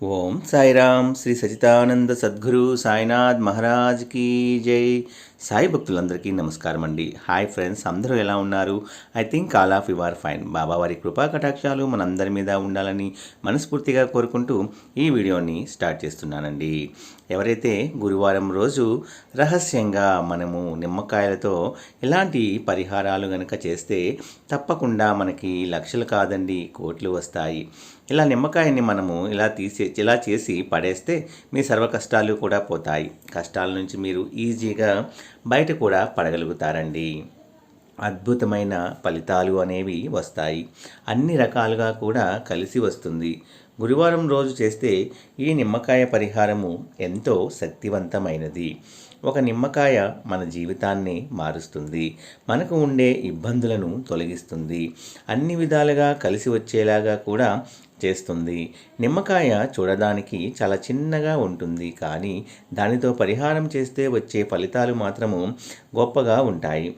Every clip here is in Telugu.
ఓం సాయిరామ్ శ్రీ సచితానంద సద్గురు సాయినాథ్ మహారాజ్ కీ జై. సాయి భక్తులందరికీ నమస్కారం అండి. హాయ్ ఫ్రెండ్స్ అందరూ ఎలా ఉన్నారు? I think all of your fine. బాబావారి కృపా కటాక్షాలు మనందరి మీద ఉండాలని మనస్ఫూర్తిగా కోరుకుంటూ ఈ వీడియోని స్టార్ట్ చేస్తున్నానండి. ఎవరైతే గురువారం రోజు రహస్యంగా మనము నిమ్మకాయలతో ఇలాంటి పరిహారాలు గనక చేస్తే తప్పకుండా మనకి లక్షలు కాదండి కోట్లు వస్తాయి. ఇలా నిమ్మకాయని మనము ఇలా తీసే ఇలా చేసి పడేస్తే మీ సర్వ కష్టాలు కూడా పోతాయి. కష్టాల నుంచి మీరు ఈజీగా బయట కూడా పడగలుగుతారండి. అద్భుతమైన ఫలితాలు అనేవి వస్తాయి. అన్ని రకాలుగా కూడా కలిసి వస్తుంది. గురువారం రోజు చేస్తే ఈ నిమ్మకాయ పరిహారము ఎంతో శక్తివంతమైనది. ఒక నిమ్మకాయ మన జీవితాన్ని మారుస్తుంది. మనకు ఉండే ఇబ్బందులను తొలగిస్తుంది. అన్ని విధాలుగా కలిసి వచ్చేలాగా కూడా చేస్తుంది. నిమ్మకాయ చూడడానికి చాలా చిన్నగా ఉంటుంది. కానీ దానితో పరిహారం చేస్తే వచ్చే ఫలితాలు మాత్రము గొప్పగా ఉంటాయి.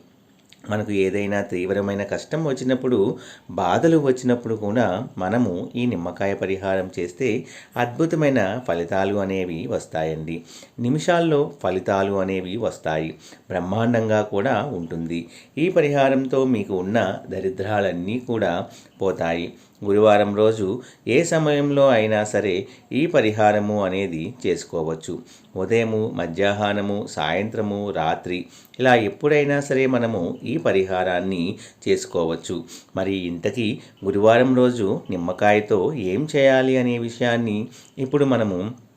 మనకు ఏదైనా తీవ్రమైన కష్టం వచ్చినప్పుడు బాధలు వచ్చినప్పుడు కూడా మనము ఈ నిమ్మకాయ పరిహారం చేస్తే అద్భుతమైన ఫలితాలు అనేవి వస్తాయండి. నిమిషాల్లో ఫలితాలు అనేవి వస్తాయి. బ్రహ్మాండంగా కూడా ఉంటుంది. ఈ పరిహారంతో మీకు ఉన్న దరిద్రాలన్నీ కూడా పోతాయి. గురువారం రోజు ఏ సమయంలో అయినా సరే ఈ పరిహారము అనేది చేసుకోవచ్చు. ఉదయము మధ్యాహ్నము సాయంత్రము రాత్రి ఇలా ఎప్పుడైనా సరే మనము ఈ పరిహారాన్ని చేసుకోవచ్చు. మరి ఇంతకీ గురువారం రోజు నిమ్మకాయతో ఏం చేయాలి అనే విషయాన్ని ఇప్పుడు మనము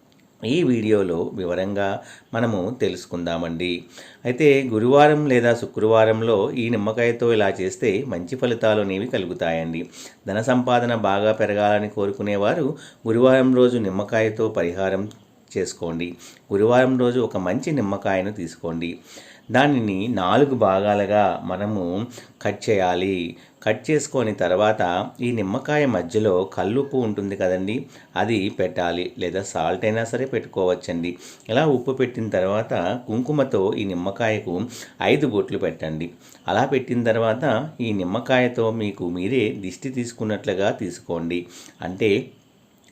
ఈ వీడియోలో వివరంగా మనము తెలుసుకుందామండి. అయితే గురువారం లేదా శుక్రవారంలో ఈ నిమ్మకాయతో ఇలా చేస్తే మంచి ఫలితాలు అనేవి కలుగుతాయండి. ధన సంపాదన బాగా పెరగాలని కోరుకునేవారు గురువారం రోజు నిమ్మకాయతో పరిహారం చేసుకోండి. గురువారం రోజు ఒక మంచి నిమ్మకాయను తీసుకోండి. దానిని నాలుగు భాగాలుగా మనము కట్ చేయాలి. కట్ చేసుకొని తర్వాత ఈ నిమ్మకాయ మధ్యలో కల్లుప్పు ఉంటుంది కదండి అది పెట్టాలి. లేదా సాల్ట్ అయినా సరే పెట్టుకోవచ్చండి. ఇలా ఉప్పు పెట్టిన తర్వాత కుంకుమతో ఈ నిమ్మకాయకు ఐదు బొట్లు పెట్టండి. అలా పెట్టిన తర్వాత ఈ నిమ్మకాయతో మీకు మీరే దిష్టి తీసుకున్నట్లుగా తీసుకోండి. అంటే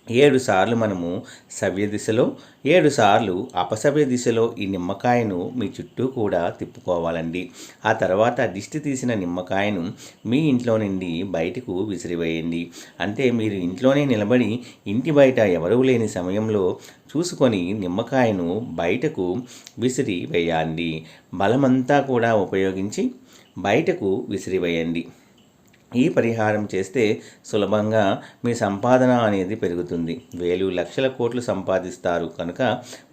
ఏడు సార్లు మనము సవ్య దిశలో ఏడు సార్లు అపసవ్య దిశలో ఈ నిమ్మకాయను మీ చుట్టూ కూడా తిప్పుకోవాలండి. ఆ తర్వాత దిష్టి తీసిన నిమ్మకాయను మీ ఇంట్లో నుండి బయటకు విసిరివేయండి. అంటే మీరు ఇంట్లోనే నిలబడి ఇంటి బయట ఎవరూ లేని సమయంలో చూసుకొని నిమ్మకాయను బయటకు విసిరి వేయండి బలమంతా కూడా ఉపయోగించి బయటకు విసిరివేయండి. ఈ పరిహారం చేస్తే సులభంగా మీ సంపాదన అనేది పెరుగుతుంది. వేలు లక్షల కోట్లు సంపాదిస్తారు. కనుక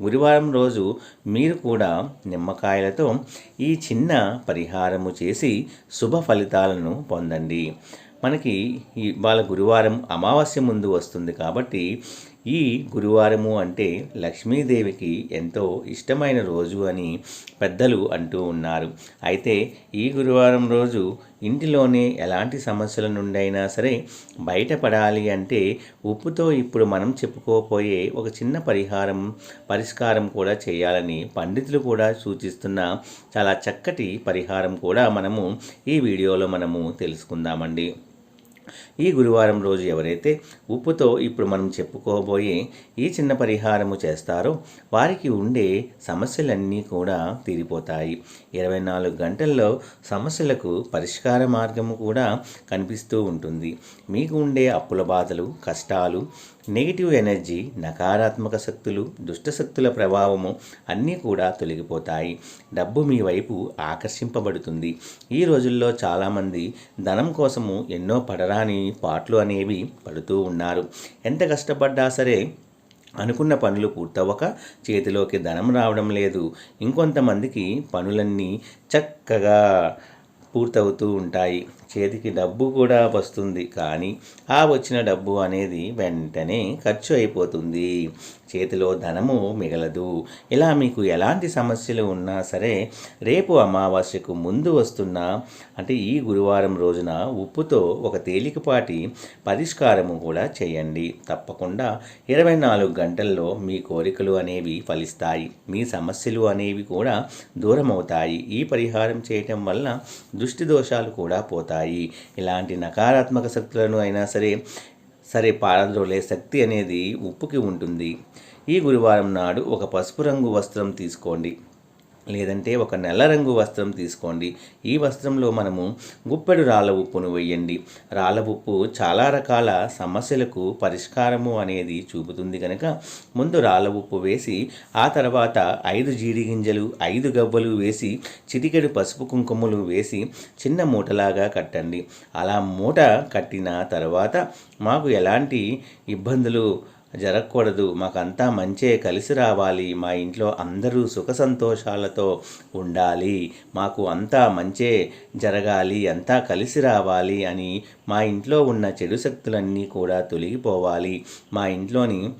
గురువారం రోజు మీరు కూడా నిమ్మకాయలతో ఈ చిన్న పరిహారము చేసి శుభ ఫలితాలను పొందండి. మనకి ఇవాళ గురువారం అమావాస్య ముందు వస్తుంది కాబట్టి ఈ గురువారము అంటే లక్ష్మీదేవికి ఎంతో ఇష్టమైన రోజు అని పెద్దలు అంటూ ఉన్నారు. అయితే ఈ గురువారం రోజు ఇంటిలోనే ఎలాంటి సమస్యల నుండైనా సరే బయటపడాలి అంటే ఉప్పుతో ఇప్పుడు మనం చెప్పుకోపోయే ఒక చిన్న పరిహారం పరిష్కారం కూడా చేయాలని పండితులు కూడా సూచిస్తున్న చాలా చక్కటి పరిహారం కూడా మనము ఈ వీడియోలో మనము తెలుసుకుందామండి. ఈ గురువారం రోజు ఎవరైతే ఉప్పుతో ఇప్పుడు మనం చెప్పుకోబోయే ఈ చిన్న పరిహారము చేస్తారో వారికి ఉండే సమస్యలన్నీ కూడా తీరిపోతాయి. ఇరవై నాలుగు గంటల్లో సమస్యలకు పరిష్కార మార్గము కూడా కనిపిస్తూ ఉంటుంది. మీకు ఉండే అప్పుల బాధలు కష్టాలు నెగిటివ్ ఎనర్జీ నకారాత్మక శక్తులు దుష్టశక్తుల ప్రభావము అన్నీ కూడా తొలగిపోతాయి. డబ్బు మీ వైపు ఆకర్షింపబడుతుంది. ఈ రోజుల్లో చాలామంది ధనం కోసము ఎన్నో పడరా అని పాటలు అనేవి పడుతూ ఉన్నారు. ఎంత కష్టపడ్డా సరే అనుకున్న పనులు పూర్తవ్వక చేతిలోకి ధనం రావడం లేదు. ఇంకొంతమందికి పనులన్నీ చక్కగా పూర్తవుతూ ఉంటాయి. చేతికి డబ్బు కూడా వస్తుంది. కానీ ఆ వచ్చిన డబ్బు అనేది వెంటనే ఖర్చు అయిపోతుంది. చేతిలో ధనము మిగలదు. ఇలా మీకు ఎలాంటి సమస్యలు ఉన్నా సరే రేపు అమావాస్యకు ముందు వస్తున్న అంటే ఈ గురువారం రోజున ఉప్పుతో ఒక తేలికపాటి పరిష్కారము కూడా చేయండి. తప్పకుండా ఇరవై నాలుగు గంటల్లో మీ కోరికలు అనేవి ఫలిస్తాయి. మీ సమస్యలు అనేవి కూడా దూరమవుతాయి. ఈ పరిహారం చేయటం వల్ల దృష్టి దోషాలు కూడా పోతాయి. ఇలాంటి నకారాత్మక శక్తులను అయినా సరే సరే పారద్రోలే శక్తి అనేది ఉప్పుకి ఉంటుంది. ఈ గురువారం నాడు ఒక పసుపు రంగు వస్త్రం తీసుకోండి. లేదంటే ఒక నల్ల రంగు వస్త్రం తీసుకోండి. ఈ వస్త్రంలో మనము గుప్పెడు రాళ్ళ ఉప్పును వేయండి. రాళ్ళ ఉప్పు చాలా రకాల సమస్యలకు పరిష్కారము అనేది చూపుతుంది కనుక ముందు రాళ్ళ ఉప్పు వేసి ఆ తర్వాత ఐదు జీడి గింజలు ఐదు గవ్వలు వేసి చిటికెడు పసుపు కుంకుమలు వేసి చిన్న మూటలాగా కట్టండి. అలా మూట కట్టిన తర్వాత మాకు ఎలాంటి ఇబ్బందులు జరగకూడదు. మాకంతా మంచే కలిసి రావాలి. మా ఇంట్లో అందరూ సుఖ సంతోషాలతో ఉండాలి. మాకు అంతా మంచే జరగాలి. అంతా కలిసి రావాలి అని మా ఇంట్లో ఉన్న చెడు శక్తులన్నీ కూడా తొలగిపోవాలి. మా ఇంట్లోని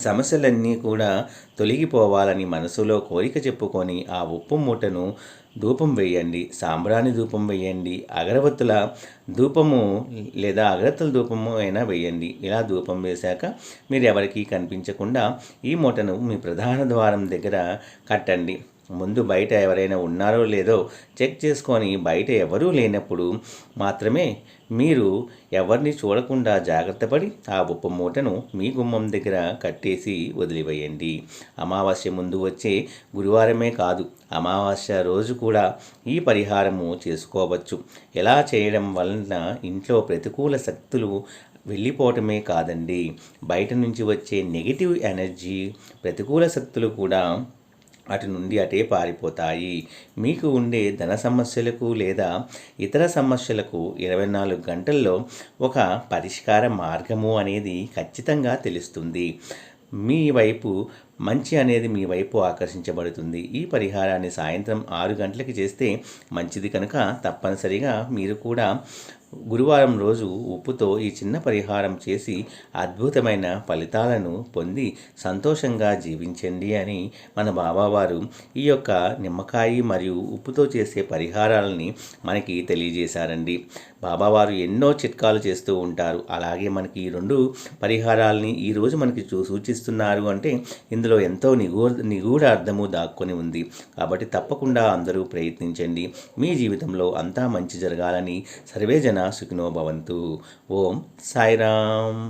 సమస్యలన్నీ కూడా తొలగిపోవాలని మనసులో కోరిక చెప్పుకొని ఆ ఉప్పు మూటను ధూపం వేయండి సాంబ్రాణి ధూపం వేయండి అగరబత్తుల ధూపము లేదా అగరత్తుల ధూపము అయినా వేయండి. ఇలా ధూపం వేశాక మీరు ఎవరికీ కనిపించకుండా ఈ మూటను మీ ప్రధాన ద్వారం దగ్గర కట్టండి. ముందు బయట ఎవరైనా ఉన్నారో లేదో చెక్ చేసుకొని బయట ఎవరూ లేనప్పుడు మాత్రమే మీరు ఎవరిని చూడకుండా జాగ్రత్త పడి ఆ ఉప్పు మూటను మీ గుమ్మం దగ్గర కట్టేసి వదిలివేయండి. అమావాస్య ముందు వచ్చే గురువారమే కాదు అమావాస్య రోజు కూడా ఈ పరిహారము చేసుకోవచ్చు. ఎలా చేయడం వలన ఇంట్లో ప్రతికూల శక్తులు వెళ్ళిపోవటమే కాదండి. బయట నుంచి వచ్చే నెగిటివ్ ఎనర్జీ ప్రతికూల శక్తులు కూడా అటు నుండి అటే పారిపోతాయి. మీకు ఉండే ధన సమస్యలకు లేదా ఇతర సమస్యలకు ఇరవై నాలుగు గంటల్లో ఒక పరిష్కార మార్గము అనేది ఖచ్చితంగా తెలుస్తుంది. మీ వైపు మంచి అనేది మీ వైపు ఆకర్షించబడుతుంది. ఈ పరిహారాన్ని సాయంత్రం ఆరు గంటలకి చేస్తే మంచిది కనుక తప్పనిసరిగా మీరు కూడా గురువారం రోజు ఉప్పుతో ఈ చిన్న పరిహారం చేసి అద్భుతమైన ఫలితాలను పొంది సంతోషంగా జీవించండి అని మన బాబావారు ఈ యొక్క నిమ్మకాయ మరియు ఉప్పుతో చేసే పరిహారాలని మనకి తెలియజేశారండి. బాబావారు ఎన్నో చిట్కాలు చేస్తూ ఉంటారు. అలాగే మనకి ఈ రెండు పరిహారాలని ఈరోజు మనకి చూ సూచిస్తున్నారు అంటే ఇందులో ఎంతో నిగూ నిగూఢ అర్థము దాక్కొని ఉంది. కాబట్టి తప్పకుండా అందరూ ప్రయత్నించండి. మీ జీవితంలో అంతా మంచి జరగాలని సర్వేజన జన భవంతు ఓం సాయిరామ్